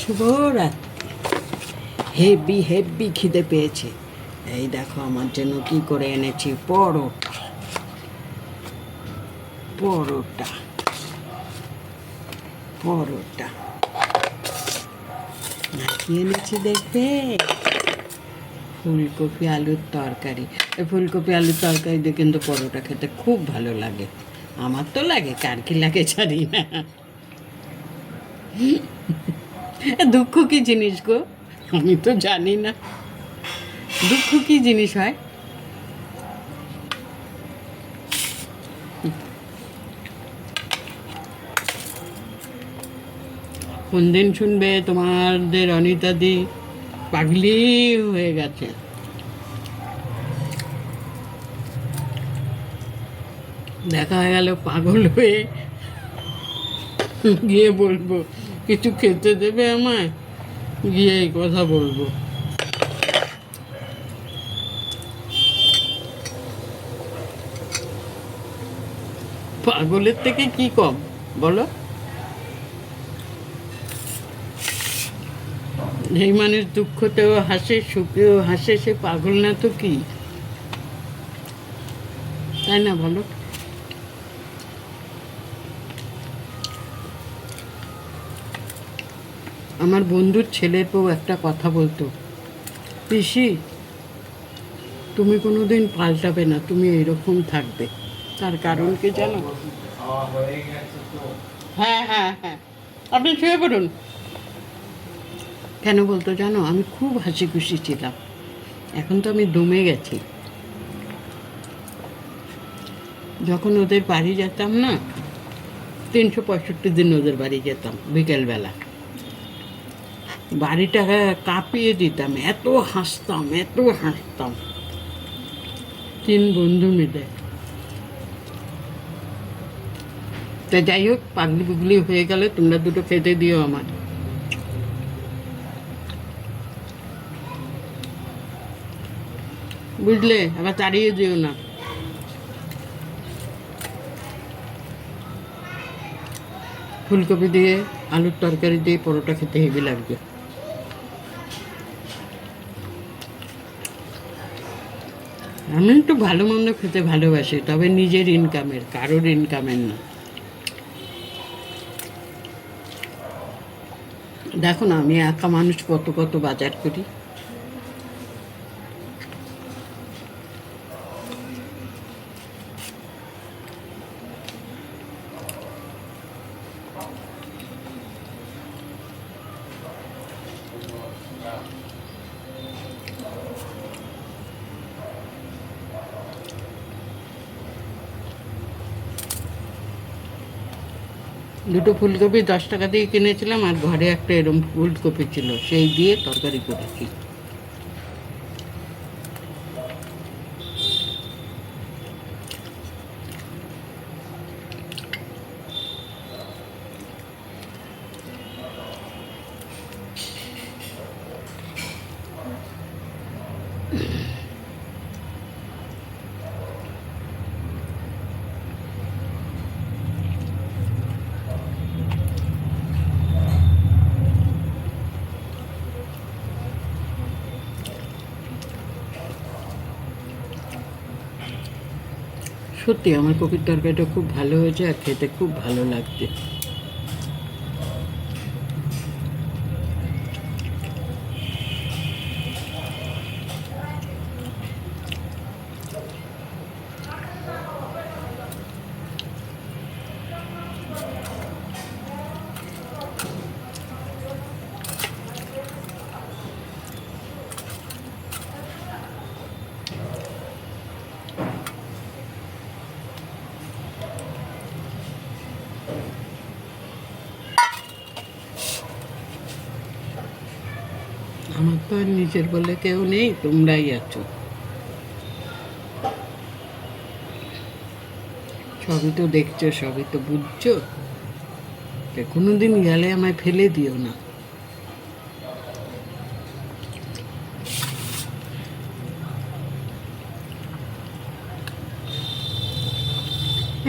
শুভরাত্রি। Heavy heavy খিদে পেয়েছে। এই দেখো আমার জন্য কি করে এনেছি? পরোটা। পরোটা। পরোটা। কি এনেছি দেখবে? ফুলকপি আলুর তরকারি। এই ফুলকপি আলুর তরকারি দিয়ে কিন্তু পরোটা খেতে খুব ভালো লাগে। আমার তো লাগে, কার কি লাগে জানি না। দুঃখ কি জিনিস গো? আমি তো জানি না। দুঃখ কি জিনিস হয়? কোন দিন শুনবে তোমাদের অনিতাদি পাগলি হয়ে গেছে। দেখা হয়ে গেল পাগল হয়ে গিয়ে বলব কিছু খেতে দেবে আমায়? গিয়ে এই কথা বলব। পাগলের থেকে কি কম, বলো? এই মানুষ দুঃখতেও হাসে, সুখেও হাসে, সে পাগল না তো কি? তাই না, বলো? আমার বন্ধুর ছেলের বউ একটা কথা বলতো। পিসি, তুমি কোনো দিন পাল্টাবে না, তুমি এরকম থাকবে। তার কারণ কি জানো? হ্যাঁ হ্যাঁ হ্যাঁ। আপনি শুয়ে পড়ুন। কেন বলতো জানো? আমি খুব হাসি খুশি ছিলাম। এখন তো আমি দমে গেছি। যখন ওদের বাড়ি যেতাম না, তিনশো পঁয়ষট্টি দিন ওদের বাড়ি যেতাম, বিকেলবেলা। বাড়িটা কাঁপিয়ে দিতাম, এত হাসতাম এত হাসতাম। তিন বন্ধু মিলে। তা যাই হোক পাগলি পুগলি হয়ে গেলে, তোমরা দুটো খেতে দিও আমার বুঝলে? আবার তাড়িয়ে দিও না। ফুলকপি দিয়ে, আলুর তরকারি দিয়ে, পরোটা খেতে হেভি লাগবে। আমি একটু ভালো মন্দ খেতে ভালোবাসি, তবে নিজের ইনকামের কারোর ইনকামের না। দেখো না, আমি একা মানুষ কত কত বাজার করি। দুটো ফুলকপি দশ টাকা দিয়ে কিনেছিলাম আর ঘরে একটা এরম ফুলকপি ছিল, সেই দিয়ে তরকারি করেছি। সত্যি আমার কপির তরকারিটা খুব ভালো হয়েছে আর খেতে খুব ভালো লাগছে। আমার তো আর নিজের বলে কেউ নেই, তোমরাই আছো। সবই তো দেখছ, সবই তো বুঝছ। কোনোদিন গেলে আমায় ফেলে দিও না।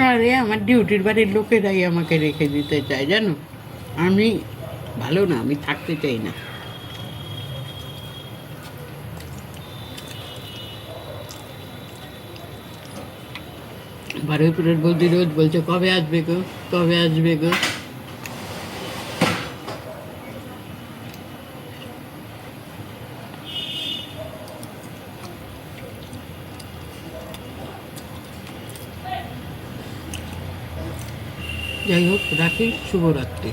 আরে, আমার ডিউটির বাড়ির লোকেরাই আমাকে রেখে দিতে চায়, জানো? আমি ভালো না, আমি থাকতে চাই না। বারুইপুরের বৌদি রোজ বলছে কবে আসবে গো? কবে আসবে গো? যাই হোক রাখি শুভরাত্রি।